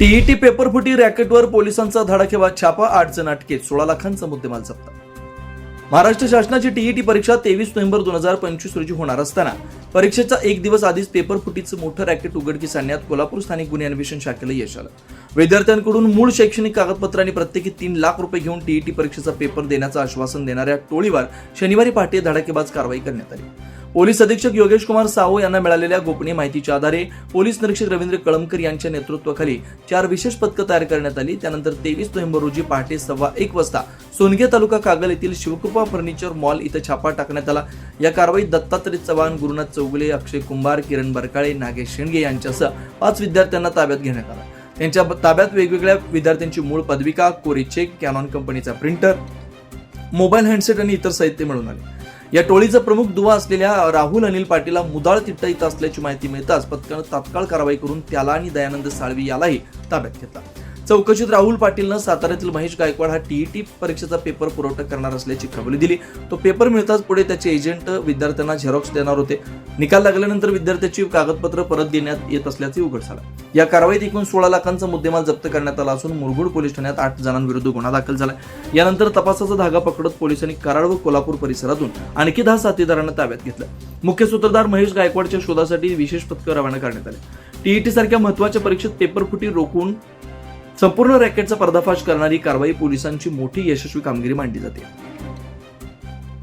TET पेपरफुटी रॅकेटवर पोलिसांचा धडाकेबाज छापा आठ जण अटकेत सोळा लाखांचा मुद्देमाल जप्त. महाराष्ट्र शासनाची टीईटी परीक्षा तेवीस नोव्हेंबर दोन हजार पंचवीस रोजी होणार असताना परीक्षेचा एक दिवस आधीच पेपर फुटीचं मोठं रॅकेट उघडकीस आणण्यात कोल्हापूर स्थानिक गुन्हे अन्वेषण शाखेला यश आलं. विद्यार्थ्यांकडून मूळ शैक्षणिक कागदपत्र आणि प्रत्येकी तीन लाख रुपये घेऊन टीईटी परीक्षेचा पेपर देण्याचं आश्वासन देणाऱ्या टोळीवर शनिवारी पहाटे धडाकेबाज कारवाई करण्यात आली. पोलीस अधीक्षक योगेश कुमार सावो यांना मिळालेल्या गोपनीय माहितीच्या आधारे पोलीस निरीक्षक रवींद्र कळमकर यांच्या नेतृत्वाखाली चार विशेष पथकं तयार करण्यात आली. त्यानंतर तेवीस नोव्हेंबर रोजी पहाटे सव्वा एक वाजता सोनगे तालुका कागल येथील शिवकृपा फर्निचर मॉल इथं छापा टाकण्यात आला. या कारवाईत दत्तात्रय चव्हाण गुरुनाथ चौगुले अक्षय कुंभार किरण बरकाळे नागेश शेंडगे यांच्यासह पाच विद्यार्थ्यांना ताब्यात घेण्यात आला. त्यांच्या ताब्यात वेगवेगळ्या विद्यार्थ्यांची मूळ पदविका कोरी चेक कॅनॉन कंपनीचा प्रिंटर मोबाईल हँडसेट आणि इतर साहित्य मिळून आले. या टोळीचा प्रमुख दुवा असलेल्या राहुल अनिल पाटीलला मुदाळ तिट्टा इथं असल्याची माहिती मिळताच पथकानं तात्काळ कारवाई करून त्याला आणि दयानंद साळवी यालाही ताब्यात घेतला. चौकशीत राहुल पाटीलनं साताऱ्यातील महेश गायकवाड हा टीईटी परीक्षेचा पेपर पुरवठा करणार असल्याची खबरी दिली. तो पेपर मिळताच पुढे त्याचे एजंट विद्यार्थ्यांना झेरॉक्स देणार होते. निकाल लागल्यानंतर विद्यार्थ्याची कागदपत्र परत देण्यात येत असल्याचे उघड झालं. या कारवाईत एकूण सोळा लाखांचा मुद्देमाल जप्त करण्यात आला असून मुरगुड पोलीस ठाण्यात आठ जणांविरुद्ध गुन्हा दाखल झाला. यानंतर तपासाचा धागा पकडत पोलिसांनी कराड व कोल्हापूर परिसरातून आणखी दहा साथीदारांना ताब्यात घेतलं. मुख्य सूत्रधार महेश गायकवाडच्या शोधासाठी विशेष पथक रवाना करण्यात आले. टीईटी सारख्या महत्त्वाच्या परीक्षेत पेपर फुटी रोखून संपूर्ण रॅकेटचा पर्दाफाश करणारी कारवाई पोलिसांची मोठी यशस्वी कामगिरी मानली जाते.